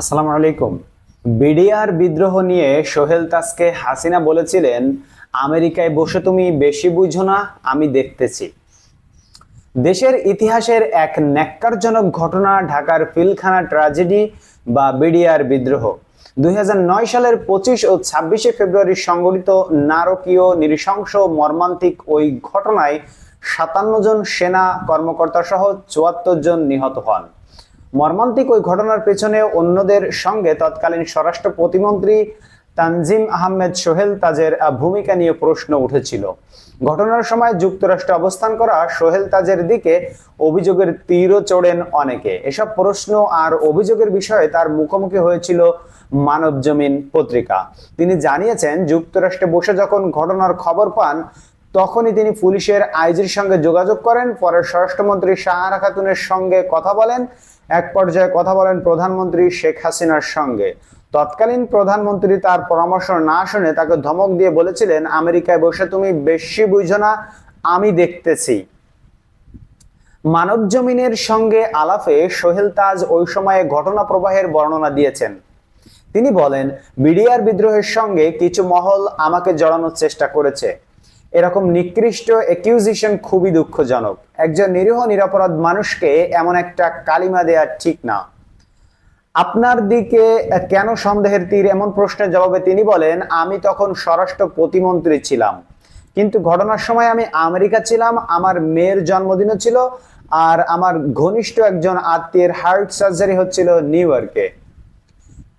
আসসালামু আলাইকুম। বিডিআর বিদ্রোহ নিয়ে সোহেল তাসকে হাসিনা বলেছিলেন, আমেরিকায় বসে তুমি বেশি বুঝো না, আমি দেখতেছি। দেশের ইতিহাসের এক ন্যাক্কারজনক ঘটনা, ঢাকার পিলখানা ট্র্যাজেডি বা বিডিআর বিদ্রোহ। দুই হাজার নয় সালের পঁচিশ ও ছাব্বিশে ফেব্রুয়ারি সংঘটিত নারকীয়, নৃশংস মর্মান্তিক ওই ঘটনায় সাতান্ন জন সেনা কর্মকর্তা সহ চুয়াত্তর জন নিহত হন। মর্মান্তিক ওই ঘটনার পেছনে অন্যদের সঙ্গে তৎকালীন স্বরাষ্ট্র প্রতিমন্ত্রী তানজিম আহমেদ সোহেল তাজের ভূমিকা নিয়ে প্রশ্ন উঠেছিল। ঘটনার সময় যুক্তরাষ্ট্রে অবস্থান করা সোহেল তাজের দিকে অভিযোগের তীরও চড়েন অনেকে। এসব প্রশ্ন আর অভিযোগের বিষয়ে তার মুখোমুখি হয়েছিল মানব জমিন পত্রিকা। তিনি জানিয়েছেন, যুক্তরাষ্ট্রে বসে যখন ঘটনার খবর পান, তখনই তিনি পুলিশের আইজির সঙ্গে যোগাযোগ করেন। পরে স্বরাষ্ট্রমন্ত্রী শাহারা খাতুনের সঙ্গে কথা বলেন। এক পর্যায়ে কথা বলেন প্রধানমন্ত্রী শেখ হাসিনার সঙ্গে। তৎকালীন প্রধানমন্ত্রী তার পরামর্শ না শুনে তাকে ধমক দিয়ে বলেছিলেন, আমেরিকায় বসে তুমি বেশি বুঝো না, আমি দেখতেছি। মানব জমিনের সঙ্গে আলাপে সোহেল তাজ ওই সময়ে ঘটনা প্রবাহের বর্ণনা দিয়েছেন। তিনি বলেন বিডিআর বিদ্রোহের সঙ্গে কিছু মহল আমাকে জড়ানোর চেষ্টা করেছে। এরকম নিকৃষ্ট একিউজিশন খুবই দুঃখজনক। একজন নিরীহ নিরাপরাধ মানুষকে এমন একটা কালিমা দেয়া ঠিক না। আপনার দিকে কেন সন্দেহের তীর? এমন প্রশ্নের জবাবে তিনি বলেন, আমি তখন স্বরাষ্ট্র প্রতিমন্ত্রী ছিলাম। কিন্তু ঘটনার সময় আমি আমেরিকা ছিলাম, আমার মেয়ের জন্মদিনও ছিল, আর আমার ঘনিষ্ঠ একজন আত্মীয়ের হার্ট সার্জারি হচ্ছিল নিউ ইয়র্কে।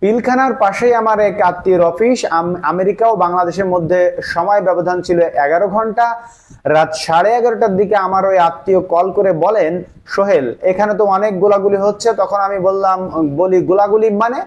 পিলখানার পাশেই আমার এক আত্মীয়ের অফিস। আম- আমেরিকা ও বাংলাদেশের মধ্যে সময় ব্যবধান ছিল এগারো ঘণ্টা। রাত সাড়ে এগারোটার দিকে আমার ওই আত্মীয় কল করে বলেন, সোহেল, এখানে তো অনেক গোলাগুলি হচ্ছে। তখন আমি বললাম, বলি, গোলাগুলি মানে?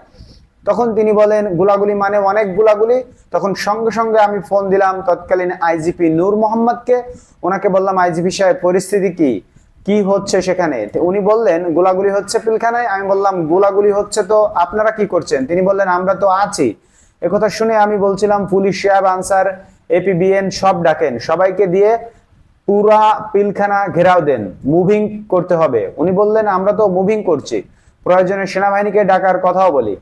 তখন তিনি বলেন, গোলাগুলি মানে অনেক গোলাগুলি। তখন সঙ্গে সঙ্গে আমি ফোন দিলাম তৎকালীন আইজিপি নূর মোহাম্মদকে। ওনাকে বললাম, আইজিপি সাহেব, পরিস্থিতি কি? কি হচ্ছে সেখানে? উনি বললেন, গোলাগুলি হচ্ছে পিলখানায়। আমি বললাম, গোলাগুলি হচ্ছে তো আপনারা কি করছেন? তিনি বললেন, আমরা তো আছি। একথা শুনে আমি বলছিলাম, পুলিশ সাহেব, আনসার, এপিবিএন সব ডাকেন। সবাইকে দিয়ে পুরা পিলখানা ঘেরাও দেন। মুভিং করতে হবে। উনি বললেন, আমরা তো মুভিং করছি। প্রয়োজনে সেনাবাহিনীকে ডাকার কথাও বলি।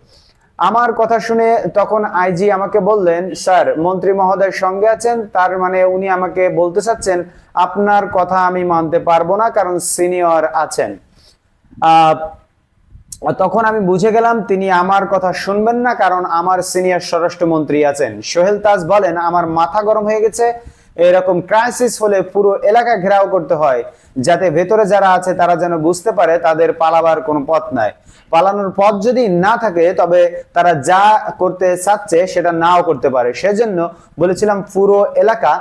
আমার কথা শুনে তখন আইজি আমাকে বললেন, স্যার, মন্ত্রী মহোদয়ের সঙ্গে আছেন, তার মানে উনি আমাকে বলতে চাচ্ছেন, আপনার কথা আমি মানতে পারব না, কারণ সিনিয়র আছেন। তখন আমি বুঝে গেলাম তিনি আমার কথা শুনবেন না, কারণ আমার সিনিয়র স্বরাষ্ট্রমন্ত্রী আছেন। সোহেল তাজ বলেন, আমার মাথা গরম হয়ে গেছে এরকম ক্রাইসিস হলে পুরো এলাকা ঘেরাও করতে হয়। যাতে ভেতরে যারা আছে, তারা যেন বুঝতে পারে তাদের পালাবার কোনো পথ নাই। পালানোর পথ যদি না থাকে, তবে তারা যা করতে চাচ্ছে, সেটা নাও করতে পারে। সেজন্য বলেছিলাম, পুরো এলাকা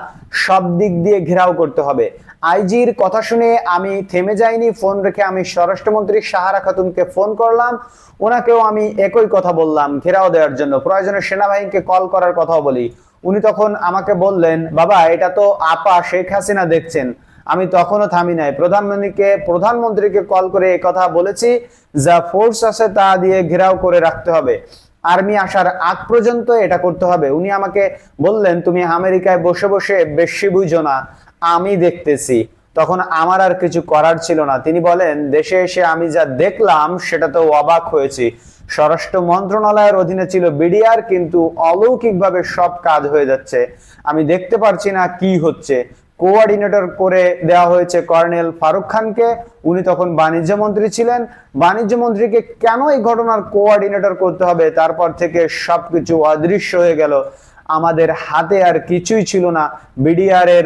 সব দিক দিয়ে ঘেরাও করতে হবে। আইজির কথা শুনে আমি থেমে যাইনি। ফোন রেখে আমি স্বরাষ্ট্রমন্ত্রী সাহারা খাতুনকে ফোন করলাম। ওনাকেও আমি একই কথা বললাম, ঘেরাও দেওয়ার জন্য। প্রয়োজনে সেনাবাহিনীকে কল করার কথাও বলি। উনি তখন আমাকে বললেন, বাবা, এটা তো আপা শেখ হাসিনা দেখছেন। আমি তখনও থামি নাই। প্রধানমন্ত্রীকে প্রধানমন্ত্রীকে কল করে কথা বলেছি, যা ফোর্স আছে তা দিয়ে ঘেরাও করে রাখতে হবে। আর্মি আসার আগ পর্যন্ত এটা করতে হবে। উনি আমাকে বললেন, তুমি আমেরিকায় বসে বসে বেশি বুঝো না। আমি দেখতেছি। তখন আমার আর কিছু করার ছিল না। তিনি বলেন, দেশে এসে আমি যা দেখলাম, সেটা তো অবাক হয়েছি। স্বরাষ্ট্র মন্ত্রণালয়ের অধীনে ছিল বিডিআর, কিন্তু অলৌকিকভাবে সব কাজ হয়ে যাচ্ছে। আমি দেখতে পারছি না কি হচ্ছে। কোঅর্ডিনেটর করে দেওয়া হয়েছে কর্নেল ফারুক খানকে। উনি তখন বাণিজ্য মন্ত্রী ছিলেন। বাণিজ্য মন্ত্রীকে কেন এই ঘটনার কোঅর্ডিনেটর করতে হবে? তারপর থেকে সবকিছু অদৃশ্য হয়ে গেল। আমাদের হাতে আর কিছুই ছিল না। বিডিআর এর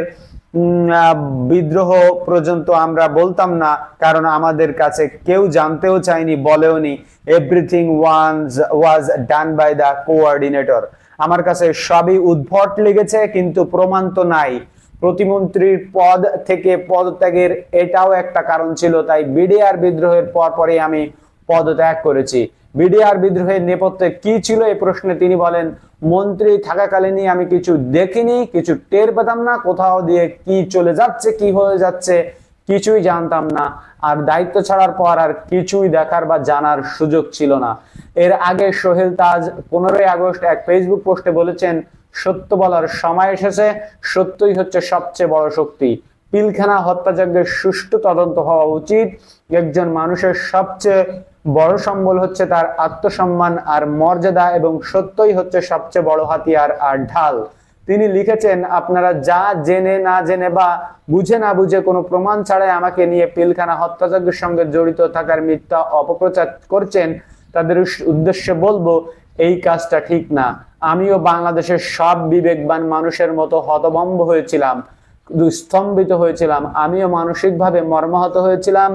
বিদ্রোহ পর্যন্ত আমরা বলতাম না, কারণ আমাদের কাছে কেউ জানতেও চায়নি বলেওনি everything once was done by the coordinator আমার কাছে সবই উদ্ভট লেগেছে, কিন্তু প্রমাণ তো নাই। প্রতিমন্ত্রীর পদ থেকে পদত্যাগের এটাও একটা কারণ ছিল, তাই বিডিআর বিদ্রোহের পর পরে আমি পদত্যাগ করেছি। বিডিআর বিদ্রোহের নেপথ্যে কি ছিল এই প্রশ্নে তিনি বলেন মন্ত্রী থাকাকালীনই আমি কিছু দেখিনি, কিছু টের পেতাম না, কোথাও দিয়ে কি চলে যাচ্ছে, কি হয়ে যাচ্ছে, কিছুই জানতাম না। আর দায়িত্ব ছাড়ার পর আর কিছুই দেখার বা জানার সুযোগ ছিল না। এর আগে সোহেল তাজ পনেরোই আগস্ট এক ফেসবুক পোস্টে বলেছেন, সত্য বলার সময় এসেছে, সত্যই হচ্ছে সবচেয়ে বড় শক্তি। পিলখানা হত্যাযজ্ঞের সুষ্ঠু তদন্ত হওয়া উচিত। একজন মানুষের সবচেয়ে বড় সম্বল হচ্ছে তার আত্মসম্মান আর মর্যাদা এবং সত্যই হচ্ছে সবচেয়ে বড় হাতিয়ার আর ঢাল। তিনি লিখেছেন, আপনারা যা জেনে না জেনে বা বুঝে না বুঝে কোনো প্রমাণ ছাড়াই আমাকে নিয়ে পিলখানা হত্যাযজ্ঞের সঙ্গে জড়িত থাকার মিথ্যা অপপ্রচার করছেন। তাদের উদ্দেশ্যে বলব, এই কাজটা ঠিক না। আমিও বাংলাদেশের সব বিবেকবান মানুষের মতো হতভম্ব হয়েছিলাম। স্তম্ভিত হয়েছিলাম। আমিও মানসিকভাবে মর্মাহত হয়েছিলাম।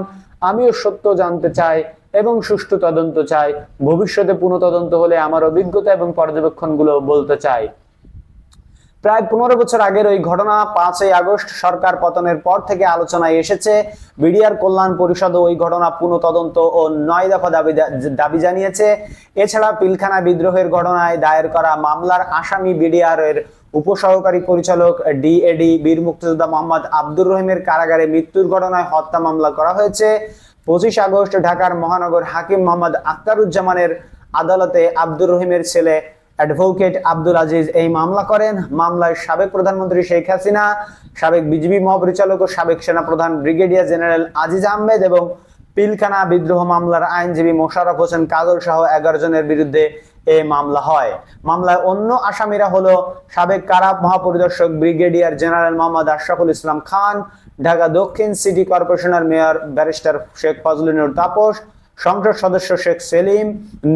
আমিও সত্য জানতে চাই এবং সুষ্ঠু তদন্ত চাই। ভবিষ্যতে পুনঃ তদন্ত হলে আমার অভিজ্ঞতা এবং পর্যবেক্ষণগুলো বলতে চাই। প্রায় পনেরো বছর আগের ওই ঘটনা, পাঁচই আগস্ট সরকার পতনের পর থেকে আলোচনায় এসেছে। বিডিআর কল্যাণ পরিষদ ওই ঘটনা পুনঃ তদন্ত ও নয় দফা দাবি দাবি জানিয়েছে। এছাড়া পিলখানা বিদ্রোহের ঘটনায় দায়ের করা মামলার আসামি বিডিআর এর উপসহকারী পরিচালক ডিএডি বীর মুক্তিযোদ্ধা মোহাম্মদ আব্দুর রহিমের কারাগারে মৃত্যুর ঘটনায় হত্যা মামলা করা হয়েছে। পঁচিশ আগস্ট ঢাকার মহানগর হাকিম মোহাম্মদ আক্তারুজ্জামানের আদালতে আব্দুর রহিমের ছেলে অ্যাডভোকেট আব্দুল আজিজ এই মামলা করেন। মামলায় সাবেক প্রধানমন্ত্রী শেখ হাসিনা, সাবেক বিজিবি মহাপরিচালক ও সাবেক সেনাপ্রধান ব্রিগেডিয়ার জেনারেল আজিজ আহমেদ এবং পিলখানা বিদ্রোহ মামলার আইনজীবী মোশাররফ হোসেন কাজল সহ এগারো জনের বিরুদ্ধে এ মামলা হয়। মামলায় অন্য আসামিরা হলো সাবেক কারা মহাপরিদর্শক ব্রিগেডিয়ার জেনারেল মোহাম্মদ আশরাফুল ইসলাম খান, ঢাকা দক্ষিণ সিটি কর্পোরেশনের মেয়র ব্যারিস্টার শেখ ফজলুনুর তাপস, সংসদ সদস্য শেখ সেলিম,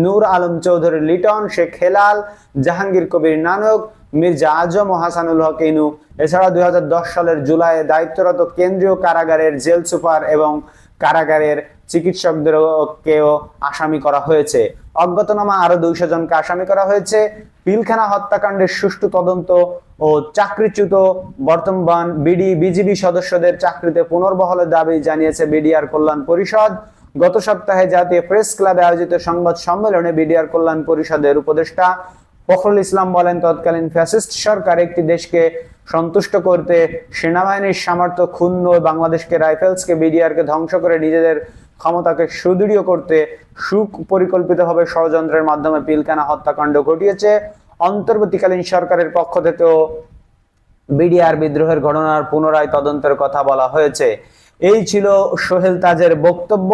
নূর আলম চৌধুরী লিটন, শেখ হেলাল, জাহাঙ্গীর কবির নানক, মির্জা আজম ও হাসানুল হক ইনু। এছাড়া দুই হাজার দশ সালের জুলাইয়ে দায়িত্বরত কেন্দ্রীয় কারাগারের জেল সুপার এবং কারাগারের চিকিৎসকদেরকেও আসামি করা হয়েছে। অজ্ঞাতনামা আরও দুইশো জনকে আসামি করা হয়েছে। পিলখানা হত্যাকাণ্ডের সুষ্ঠু তদন্ত ও চাকরিচ্যুত বর্তমান বিডি, বিজিবি সদস্যদের চাকরিতে পুনর্বহলের দাবি জানিয়েছে বিডিআর কল্যাণ পরিষদ। গত সপ্তাহে জাতীয় প্রেস ক্লাবে আয়োজিত সংবাদ সম্মেলনে বিডিআর কল্যাণ পরিষদের উপদেষ্টা ফখরুল ইসলাম বলেন, তৎকালীন ফ্যাসিস্ট সরকার একটি দেশকে সন্তুষ্ট করতে সেনাবাহিনীর সামর্থ্য ক্ষুণ্ণ বাংলাদেশকে রাইফেলসকে বিডিআরকে ধ্বংস করে নিজেদের ক্ষমতাকে সুদৃঢ় করতে সুপরিকল্পিতভাবে ষড়যন্ত্রের মাধ্যমে পিলকানা হত্যাকাণ্ড ঘটিয়েছে। অন্তর্বর্তীকালীন সরকারের পক্ষ থেকেও বিডিআর বিদ্রোহের ঘটনার পুনরায় তদন্তের কথা বলা হয়েছে। এই ছিল সোহেল তাজের বক্তব্য।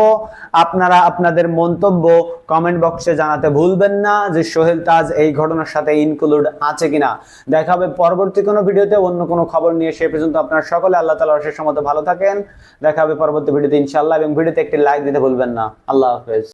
আপনারা আপনাদের মন্তব্য কমেন্ট বক্সে জানাতে ভুলবেন না যে সোহেল তাজ এই ঘটনার সাথে ইনক্লুড আছে কিনা। দেখা হবে পরবর্তী কোনো ভিডিওতে, অন্য কোনো খবর নিয়ে সে পর্যন্ত আপনারা সকলে আল্লাহ তালা অশেষ মতো ভালো থাকেন। দেখা হবে পরবর্তী ভিডিওতে ইনশাল্লাহ এবং ভিডিওতে একটি লাইক দিতে ভুলবেন না। আল্লাহ হাফেজ।